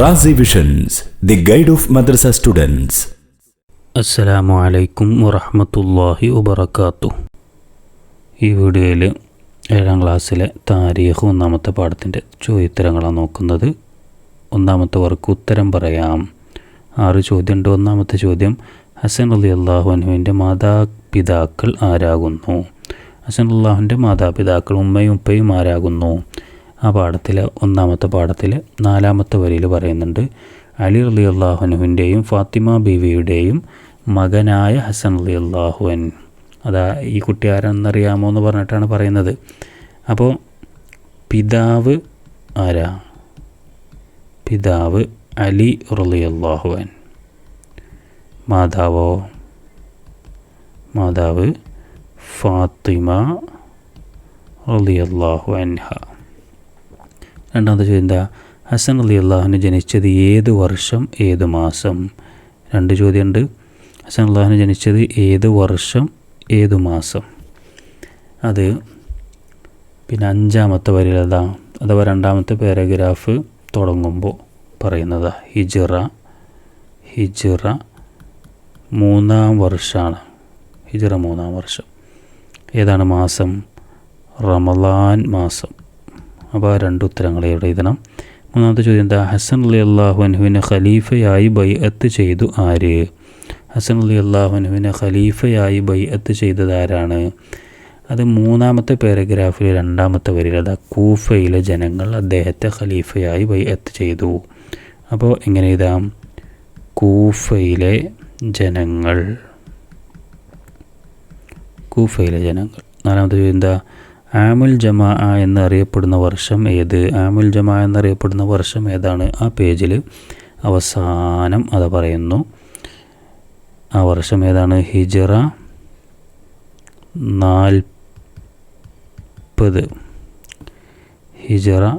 Razi visions the guide of madrasa students അസ്സലാമു അലൈക്കും വറഹമത്തല്ലാഹി വബർക്കാത്തു ഈ വീഡിയോയിൽ ഏഴാം ക്ലാസ്സിലെ താരീഖ് ഒന്നാമത്തെ പാഠത്തിന്റെ ചോദ്യോത്തരങ്ങളാണ് നോക്കുന്നത്. ഒന്നാമത്തെ വർക്ക് ഉത്തരം പറയാം. ആറ് ചോദ്യമുണ്ട്. ഒന്നാമത്തെ ചോദ്യം ഹസൻ അലി അള്ളാഹു അനുവിന്റെ മാതാപിതാക്കൾ ആരാകുന്നു? ഹസൻ അള്ളാഹുവിന്റെ മാതാപിതാക്കൾ ഉമ്മയും ഉപ്പയും ആരാകുന്നു? ആ പാഠത്തിലെ ഒന്നാമത്തെ പാഠത്തിൽ നാലാമത്തെ വരിയിൽ പറയുന്നുണ്ട് അലി അലി അള്ളാഹുനുവിന്റെയും ഫാത്തിമ ബീവിയുടെയും മകനായ ഹസൻ അലി അള്ളാഹുവൻ അതാ ഈ കുട്ടി ആരാണെന്നറിയാമോ എന്ന് പറഞ്ഞിട്ടാണ് പറയുന്നത്. അപ്പോൾ പിതാവ് ആരാ? പിതാവ് അലി റലി അള്ളാഹുവൻ മാതാവോ? മാതാവ് ഫാത്തിമ അള്ളാഹു അൻഹ. രണ്ടാമത്തെ ചോദ്യം എന്താ? ഹസൻ അലി അള്ളാഹുന് ജനിച്ചത് ഏത് വർഷം ഏത് മാസം? രണ്ട് ചോദ്യമുണ്ട്. ഹസൻ അള്ളാഹുന് ജനിച്ചത് ഏത് വർഷം ഏത് മാസം? അത് പിന്നെ അഞ്ചാമത്തെ വരിലതാ അഥവാ രണ്ടാമത്തെ പാരഗ്രാഫ് തുടങ്ങുമ്പോൾ പറയുന്നതാ. ഹിജിറ ഹിജിറ മൂന്നാം വർഷമാണ് ഹിജിറ മൂന്നാം വർഷം. ഏതാണ് മാസം? റമലാൻ മാസം. അപ്പോൾ ആ രണ്ട് ഉത്തരങ്ങൾ ഇവിടെ എഴുതണം. മൂന്നാമത്തെ ചോദ്യം എന്താ? ഹസൻ അലി അള്ളാഹു അനുവിനെ ഖലീഫയായി ബൈഅത്ത് ചെയ്തു ആര്? ഹസൻ അലി അള്ളാഹു അനുവിനെ ഖലീഫയായി ബൈഅത്ത് ചെയ്തത് ആരാണ്? അത് മൂന്നാമത്തെ പാരഗ്രാഫിലെ രണ്ടാമത്തെ വരിയിൽ അതാ കൂഫയിലെ ജനങ്ങൾ അദ്ദേഹത്തെ ഖലീഫയായി ബൈഅത്ത് ചെയ്തു. അപ്പോൾ എങ്ങനെ എഴുതാം? കൂഫയിലെ ജനങ്ങൾ. കൂഫയിലെ ജനങ്ങൾ. നാലാമത്തെ ചോദ്യം എന്താ? ആമുൽ ജമാ എന്നറിയപ്പെടുന്ന വർഷം ഏത്? ആമുൽ ജമാ എന്നറിയപ്പെടുന്ന വർഷം ഏതാണ്? ആ പേജിൽ അവസാനം അത് പറയുന്നു. ആ വർഷം ഏതാണ്? ഹിജറ നാൽപ്പത്. ഹിജറ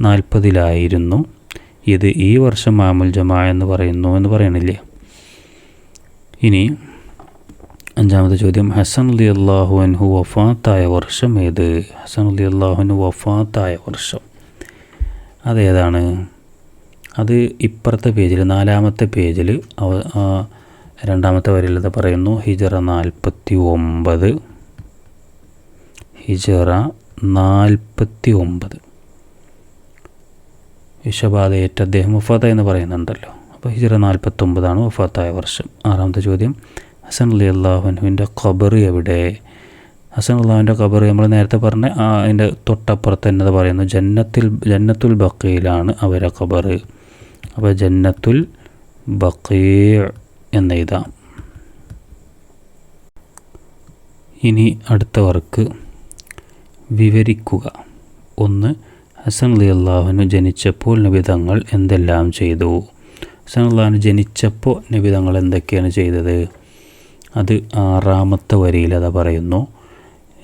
നാൽപ്പതിലായിരുന്നു. ഇത് ഈ വർഷം ആമുൽ ജമാ എന്ന് പറയുന്നു എന്ന് പറയണില്ലേ? ഇനി അഞ്ചാമത്തെ ചോദ്യം ഹസൻ അലി അള്ളാഹു അൻഹു വഫാത്തായ വർഷം ഏത്? ഹസൻ അലി അള്ളാഹുനു വഫാത്തായ വർഷം. അതേതാണ്? അത് ഇപ്പുറത്തെ പേജിൽ നാലാമത്തെ പേജിൽ രണ്ടാമത്തെ വരിയിൽ പറയുന്നു ഹിജറ നാൽപ്പത്തി ഒമ്പത് ഹിജറ നാൽപ്പത്തി ഒമ്പത് വിഷബാധയേറ്റ അദ്ദേഹം വഫാത്ത എന്ന് പറയുന്നുണ്ടല്ലോ. അപ്പോൾ ഹിജറ നാൽപ്പത്തൊമ്പതാണ് വഫാത്തായ വർഷം. ആറാമത്തെ ചോദ്യം ഹസൻ അലി അള്ളാഹുവിന്റെ ഖബർ എവിടെ? ഹസൻ അള്ളാഹുവിന്റെ ഖബർ നമ്മൾ നേരത്തെ പറഞ്ഞ ആ അതിന്റെ തൊട്ടപ്പുറത്ത് തന്നെ പറയുന്നു. ജന്നത്തിൽ ജന്നത്തുൽ ബക്കയിലാണ് അവരെ ഖബർ അപ്പോൾ ജന്നത്തുൽ ബക്കീ എന്നെഴുതാം ഇനി അടുത്ത വർക്ക് വിവരിക്കുക. ഒന്ന് ഹസൻ അലി അള്ളാഹുനു ജനിച്ചപ്പോൾ നബിതങ്ങൾ എന്തെല്ലാം ചെയ്തു? ഹസൻ അള്ളാഹുനു ജനിച്ചപ്പോൾ നബിതങ്ങൾ എന്തൊക്കെയാണ് ചെയ്തത്? അത് ആറാമത്തെ വരിയിൽ അത് പറയുന്നു.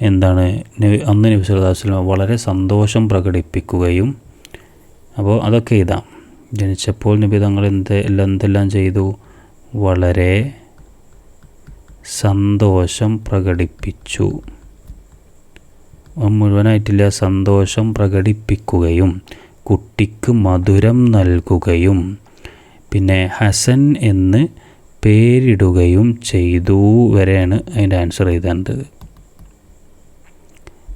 എന്താണ്? അന്ന് നബി വളരെ സന്തോഷം പ്രകടിപ്പിക്കുകയും അപ്പോൾ അതൊക്കെ ഇതാ. ജനിച്ചപ്പോൾ നബി തങ്ങൾ എന്ത് എല്ലാം എന്തെല്ലാം ചെയ്തു? വളരെ സന്തോഷം പ്രകടിപ്പിച്ചു. മുഴുവനായിട്ടില്ല സന്തോഷം പ്രകടിപ്പിക്കുകയും കുട്ടിക്ക് മധുരം നൽകുകയും. പിന്നെ ഹസൻ എന്ന് പേരിടുകയും ചെയ്തു വരെയാണ് അതിന്റെ ആൻസർ എഴുതേണ്ടത്.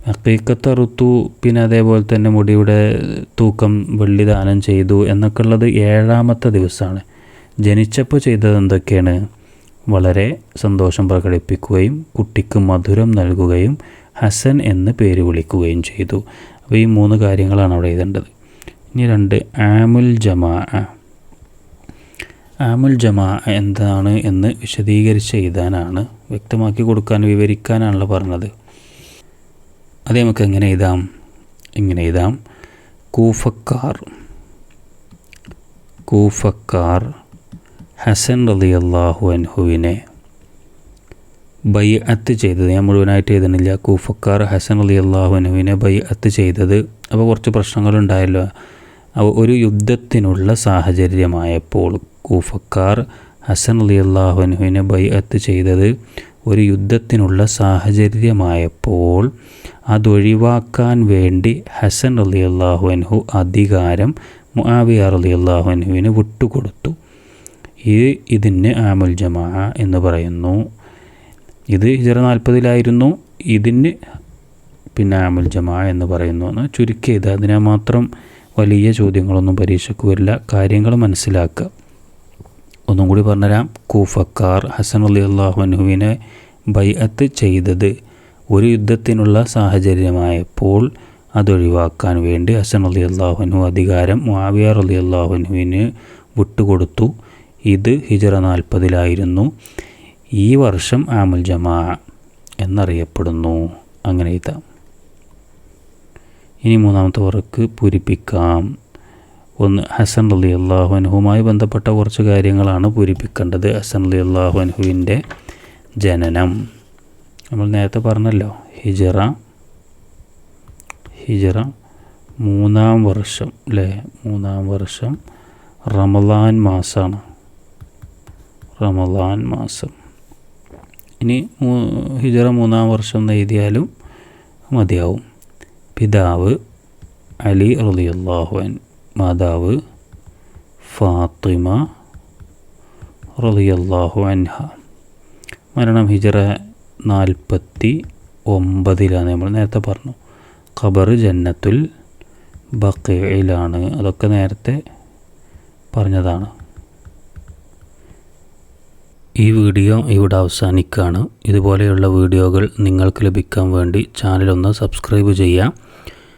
ഹക്കീക്കത്തറുത്തു പിന്നെ അതേപോലെ തന്നെ മുടിയുടെ തൂക്കം വെള്ളി ദാനം ചെയ്തു എന്നൊക്കെ ഉള്ളത് ഏഴാമത്തെ ദിവസമാണ്. ജനിച്ചപ്പോൾ ചെയ്തത് എന്തൊക്കെയാണ്? വളരെ സന്തോഷം പ്രകടിപ്പിക്കുകയും കുട്ടിക്ക് മധുരം നൽകുകയും ഹസൻ എന്ന് പേര് വിളിക്കുകയും ചെയ്തു. അപ്പോൾ ഈ മൂന്ന് കാര്യങ്ങളാണ് അവിടെ എഴുതേണ്ടത്. ഇനി രണ്ട് ആമുൽ ജമാ ആമുൽ ജമാ എന്താണ് എന്ന് വിശദീകരിച്ച് എഴുതാനാണ് വ്യക്തമാക്കി കൊടുക്കാൻ വിവരിക്കാനാണല്ലോ പറഞ്ഞത്. അത് നമുക്ക് എങ്ങനെ എഴുതാം? ഇങ്ങനെ എഴുതാം. കൂഫക്കാർ കൂഫക്കാർ ഹസൻ റലി അള്ളാഹു അൻഹുവിനെ ബൈ അത്ത് ചെയ്തത് ഞാൻ മുഴുവനായിട്ട് എഴുതണില്ല കൂഫക്കാർ ഹസൻ അലി അള്ളാഹു അൻഹുവിനെ ബൈ അത്ത് ചെയ്തത്. അപ്പോൾ കുറച്ച് പ്രശ്നങ്ങളുണ്ടായല്ലോ. ഒരു യുദ്ധത്തിനുള്ള സാഹചര്യമായപ്പോൾ കൂഫക്കാർ ഹസൻ അലി അള്ളാഹുനുവിനെ ബൈഅത്ത് ചെയ്തത് ഒരു യുദ്ധത്തിനുള്ള സാഹചര്യമായപ്പോൾ അതൊഴിവാക്കാൻ വേണ്ടി ഹസൻ അലി അള്ളാഹു അൻഹു അധികാരം മുആവിയ അലി അള്ളാഹുനുവിന് വിട്ടുകൊടുത്തു. ഈ ഇതിന് ആമുൽ ജമാ എന്ന് പറയുന്നു. ഇത് ഹിജറ നാൽപ്പതിലായിരുന്നു. ഇതിന് പിന്നെ ആമുൽ ജമാ എന്ന് പറയുന്നു എന്ന് ചുരുക്കിയത്. അതിനെ മാത്രം വലിയ ചോദ്യങ്ങളൊന്നും പരീക്ഷയ്ക്ക് വരില്ല കാര്യങ്ങൾ മനസ്സിലാക്കുക. ഒന്നും കൂടി പറഞ്ഞുതരാം. കൂഫക്കാർ ഹസൻ അലി അള്ളാഹുനുവിനെ ബൈഅത്ത് ചെയ്തത് ഒരു യുദ്ധത്തിനുള്ള സാഹചര്യമായപ്പോൾ അതൊഴിവാക്കാൻ വേണ്ടി ഹസൻ അലി അള്ളാഹുനു അധികാരം മുആവിയ അലി അള്ളാഹുനുവിന് വിട്ടുകൊടുത്തു. ഇത് ഹിജറ നാൽപ്പതിലായിരുന്നു. ഈ വർഷം ആമുൽ ജമാ എന്നറിയപ്പെടുന്നു. അങ്ങനെ എഴുതാം. ഇനി മൂന്നാമത്തെ വർക്ക് പൂരിപ്പിക്കാം. ഒന്ന് ഹസൻ അലി അള്ളാഹു അൻഹുമായി ബന്ധപ്പെട്ട കുറച്ച് കാര്യങ്ങളാണ് പൂരിപ്പിക്കേണ്ടത്. ഹസൻ അലി അള്ളാഹു ജനനം. നമ്മൾ നേരത്തെ പറഞ്ഞല്ലോ ഹിജറ ഹിജറ മൂന്നാം വർഷം അല്ലേ? മൂന്നാം വർഷം റമലാൻ മാസമാണ് റമലാൻ മാസം. ഇനി ഹിജറ മൂന്നാം വർഷം എന്ന് എഴുതിയാലും മതിയാവും. പിതാവ് അലി റളിയല്ലാഹുൻ മാതാവ് ഫാത്തിമ റളിയല്ലാഹു അൻഹ. മരണം ഹിജറ നാൽപ്പത്തി ഒമ്പതിലാണ് നമ്മൾ നേരത്തെ പറഞ്ഞു. ഖബർ ജന്നത്തുൽ ബക്കയിലാണ് അതൊക്കെ നേരത്തെ പറഞ്ഞതാണ്. ഈ വീഡിയോ ഇവിടെ അവസാനിക്കുകയാണ്. ഇതുപോലെയുള്ള വീഡിയോകൾ നിങ്ങൾക്ക് ലഭിക്കാൻ വേണ്ടി ചാനലൊന്ന് സബ്സ്ക്രൈബ് ചെയ്യാം